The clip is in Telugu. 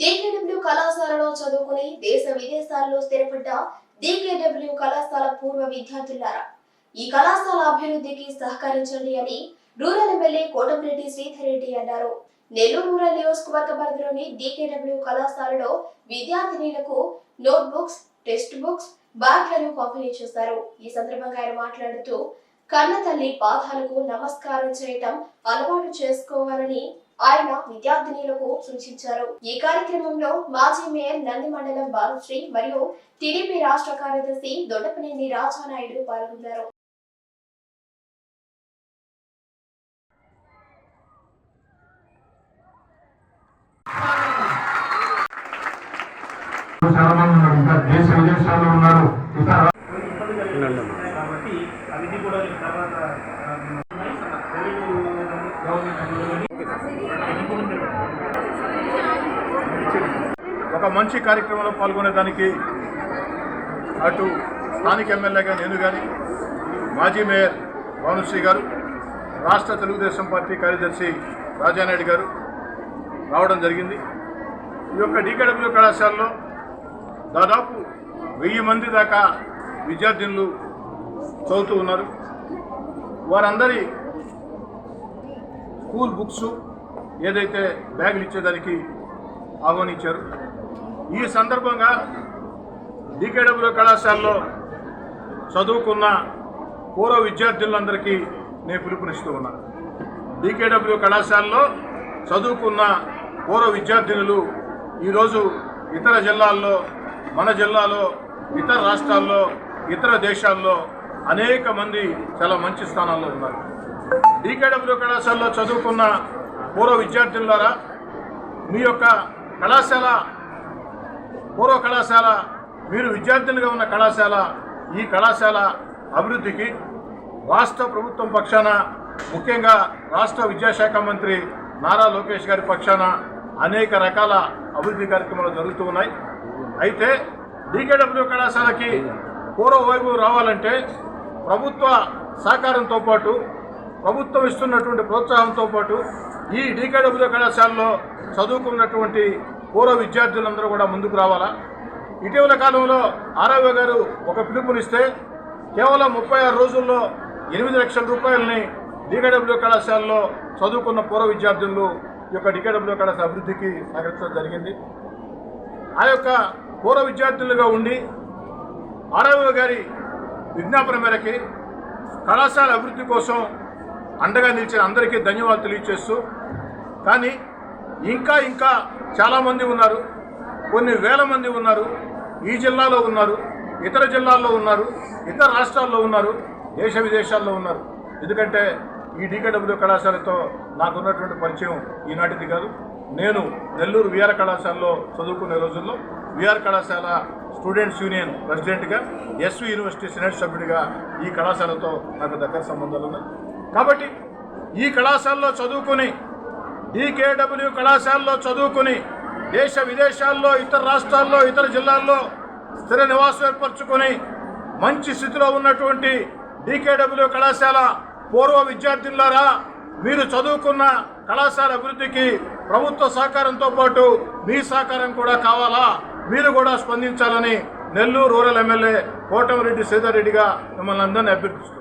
డీకేడబ్ల్యూ కళాశాలలో చదువుకుని దేశ విదేశాల్లో స్థిరపడ్డ డీకేడబ్ల్యూ కళాశాల పూర్వ విద్యార్థులారా ఈ కళాశాల అభివృద్ధికి సహకరించండి అని రూరల్ ఎమ్మెల్యే కోటమిరెడ్డి శ్రీధర్ రెడ్డి అన్నారు. నెల్లూరు రూరల్ నియోజకవర్గ పరిధిలోని డీకేడబ్ల్యూ కళాశాలలో విద్యార్థినీలకు నోట్బుక్స్ టెక్స్ట్ బుక్స్ బ్యాగ్లను పంపిణీ చేశారు. ఈ సందర్భంగా ఆయన మాట్లాడుతూ కన్న తల్లి పాదాలకు నమస్కారం చేయటం అలవాటు చేసుకోవాలని ఆయన విద్యార్థినిలకు సూచించారు. ఈ కార్యక్రమంలో మాజీ మేయర్ నంది మండలం బాలశ్రీ మరియు టీడీపీ రాష్ట్ర కార్యదర్శి దొడ్డపనేని రాజానాయుడు పాల్గొన్నారు. చాలా మంది ఉన్నారు. ఇంకా దేశ విదేశాల్లో ఉన్నారు. ఇతర కాబట్టి అది కూడా తర్వాత ఒక మంచి కార్యక్రమంలో పాల్గొనేదానికి అటు స్థానిక ఎమ్మెల్యేగా నేను కానీ మాజీ మేయర్ భానుశ్రీ గారు రాష్ట్ర తెలుగుదేశం పార్టీ కార్యదర్శి రాజానాయుడు గారు రావడం జరిగింది. ఈ యొక్క డీకేడబ్ల్యూ కళాశాలలో దాదాపు వెయ్యి మంది దాకా విద్యార్థినులు చదువుతూ ఉన్నారు. వారందరి స్కూల్ బుక్స్ ఏదైతే బ్యాగులు ఇచ్చేదానికి ఆహ్వానించారు. ఈ సందర్భంగా డికేడబ్ల్యూ కళాశాలలో చదువుకున్న పూర్వ విద్యార్థులందరికీ నేను పిలుపునిస్తూ ఉన్నాను డికేడబ్ల్యూ కళాశాలలో చదువుకున్న పూర్వ విద్యార్థినులు ఈరోజు ఇతర జిల్లాల్లో మన జిల్లాలో ఇతర రాష్ట్రాల్లో ఇతర దేశాల్లో అనేక మంది చాలా మంచి స్థానాల్లో ఉన్నారు. డీకేడబ్ల్యూ కళాశాలలో చదువుకున్న పూర్వ విద్యార్థులారా మీ యొక్క కళాశాల పూర్వ కళాశాల మీరు విద్యార్థులుగా ఉన్న కళాశాల ఈ కళాశాల అభివృద్ధికి రాష్ట్ర ప్రభుత్వం పక్షాన ముఖ్యంగా రాష్ట్ర విద్యాశాఖ మంత్రి నారా లోకేష్ గారి పక్షాన అనేక రకాల అభివృద్ధి కార్యక్రమాలు జరుగుతూ ఉన్నాయి. అయితే డీకేడబ్ల్యూ కళాశాలకి పూర్వ వైపు రావాలంటే ప్రభుత్వ సహకారంతో పాటు ప్రభుత్వం ఇస్తున్నటువంటి ప్రోత్సాహంతో పాటు ఈ డీకేడబ్ల్యూ కళాశాలలో చదువుకున్నటువంటి పూర్వ విద్యార్థులందరూ కూడా ముందుకు రావాలా? ఇటీవల కాలంలో ఆరవ్య గారు ఒక పిలుపునిస్తే కేవలం ముప్పై ఆరు రోజుల్లో ఎనిమిది లక్షల రూపాయలని డీకేడబ్ల్యూ కళాశాలలో చదువుకున్న పూర్వ విద్యార్థులు ఈ యొక్క డీకేడబ్ల్యూ కళాశాల అభివృద్ధికి సహకరించడం జరిగింది. ఆ యొక్క పూర్వ విద్యార్థులుగా ఉండి ఆరవ్య గారి విజ్ఞాపన మేరకి కళాశాల అభివృద్ధి కోసం అండగా నిలిచిన అందరికీ ధన్యవాదాలు తెలియచేస్తూ కానీ ఇంకా ఇంకా చాలామంది ఉన్నారు కొన్ని వేల మంది ఉన్నారు ఈ జిల్లాలో ఉన్నారు ఇతర జిల్లాల్లో ఉన్నారు ఇతర రాష్ట్రాల్లో ఉన్నారు దేశ విదేశాల్లో ఉన్నారు. ఎందుకంటే ఈ డీకేడబ్ల్యూ కళాశాలతో నాకున్నటువంటి పరిచయం ఈనాటిది కాదు. నేను నెల్లూరు విఆర్ కళాశాలలో చదువుకునే రోజుల్లో విఆర్ కళాశాల స్టూడెంట్స్ యూనియన్ ప్రెసిడెంట్గా ఎస్వి యూనివర్సిటీ సెనెట్ సభ్యుడిగా ఈ కళాశాలతో నాకు దగ్గర సంబంధాలు ఉన్నాయి కాబట్టి ఈ కళాశాలలో చదువుకుని డీకేడబ్ల్యూ కళాశాలలో చదువుకుని దేశ విదేశాల్లో ఇతర రాష్ట్రాల్లో ఇతర జిల్లాల్లో స్థిర నివాసం ఏర్పరచుకొని మంచి స్థితిలో ఉన్నటువంటి డీకేడబ్ల్యూ కళాశాల పూర్వ విద్యార్థులారా మీరు చదువుకున్న కళాశాల అభివృద్ధికి ప్రభుత్వ సహకారంతో పాటు మీ సహకారం కూడా కావాలా? మీరు కూడా స్పందించాలని నెల్లూరు రూరల్ ఎమ్మెల్యే కోటమిరెడ్డి శ్రీధర్ రెడ్డిగా మిమ్మల్ని అందరినీ అభ్యర్థిస్తున్నారు